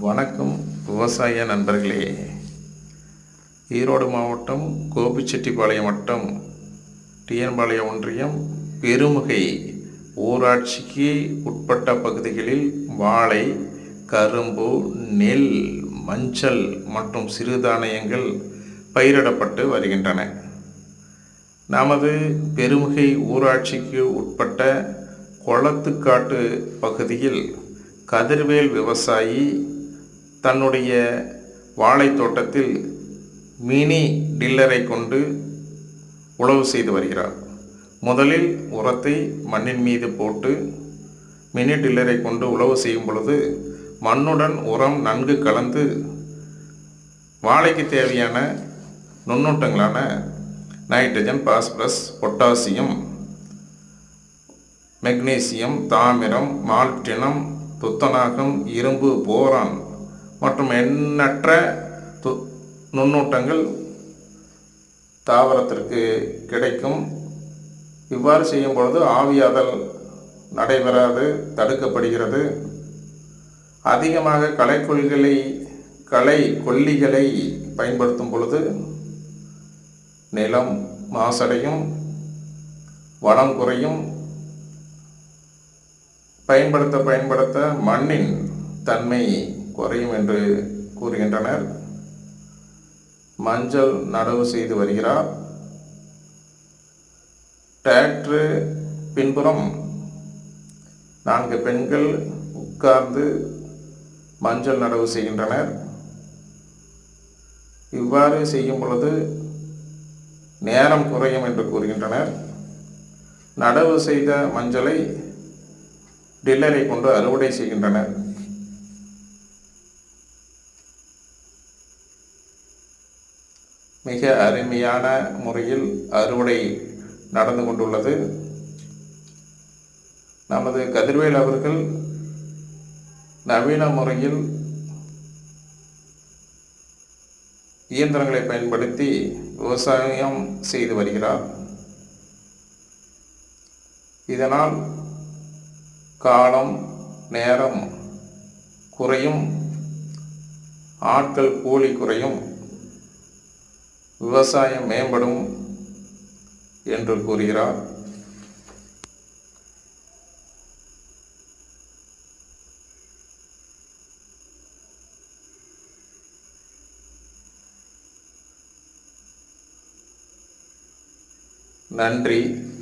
வணக்கம் விவசாய நண்பர்களே. ஈரோடு மாவட்டம் கோபிச்செட்டிப்பாளையம் வட்டம் டிஎன்பாளையம் ஒன்றியம் பெருமுகை ஊராட்சிக்கு உட்பட்ட பகுதிகளில் வாழை கரும்பு நெல் மஞ்சள் மற்றும் சிறுதானியங்கள் பயிரிடப்பட்டு வருகின்றன. நமது பெருமுகை ஊராட்சிக்கு உட்பட்ட கொளத்துக்காட்டு பகுதியில் கதிர்வேல் விவசாயி தன்னுடைய வாழை தோட்டத்தில் மினி டில்லரை கொண்டு உழவு செய்து வருகிறார். முதலில் உரத்தை மண்ணின் மீது போட்டு மினி டில்லரை கொண்டு உழவு செய்யும் பொழுது மண்ணுடன் உரம் நன்கு கலந்து வாழைக்கு தேவையான நுண்ணூட்டங்களான நைட்ரஜன் பாஸ்பரஸ் பொட்டாசியம் மெக்னீசியம் தாமிரம் மால்டினம் துத்தநாகம் இரும்பு போரான் மற்றும் எண்ணற்ற து நுண்ணூட்டங்கள் தாவரத்திற்கு கிடைக்கும். இவ்வாறு செய்யும் பொழுது ஆவியாதல் நடைபெறாது தடுக்கப்படுகிறது. அதிகமாக களைக்கொல்லிகளை களை கொல்லிகளை பயன்படுத்தும் பொழுது நிலம் மாசடையும் வளம் குறையும். பயன்படுத்த பயன்படுத்த மண்ணின் தன்மை குறையும் என்று கூறுகின்றனர். மஞ்சள் நடவு செய்து வருகிறார். டிராக்டரு பின்புறம் நான்கு பெண்கள் உட்கார்ந்து மஞ்சள் நடவு செய்கின்றனர். இவ்வாறு செய்யும் பொழுது நேரம் குறையும் என்று கூறுகின்றனர். நடவு செய்த மஞ்சளை டில்லரை கொண்டு அறுவடை செய்கின்றனர். மிக அருமையான முறையில் அறுவடை நடந்து கொண்டுள்ளது. நமது கதிர்வேல் அவர்கள் நவீன முறையில் இயந்திரங்களை பயன்படுத்தி விவசாயம் செய்து வருகிறார். இதனால் காலம் நேரம் குறையும் ஆட்கள் கூலி குறையும். விவசாயம் மேம்படும் என்று கூறுகிறார். நன்றி.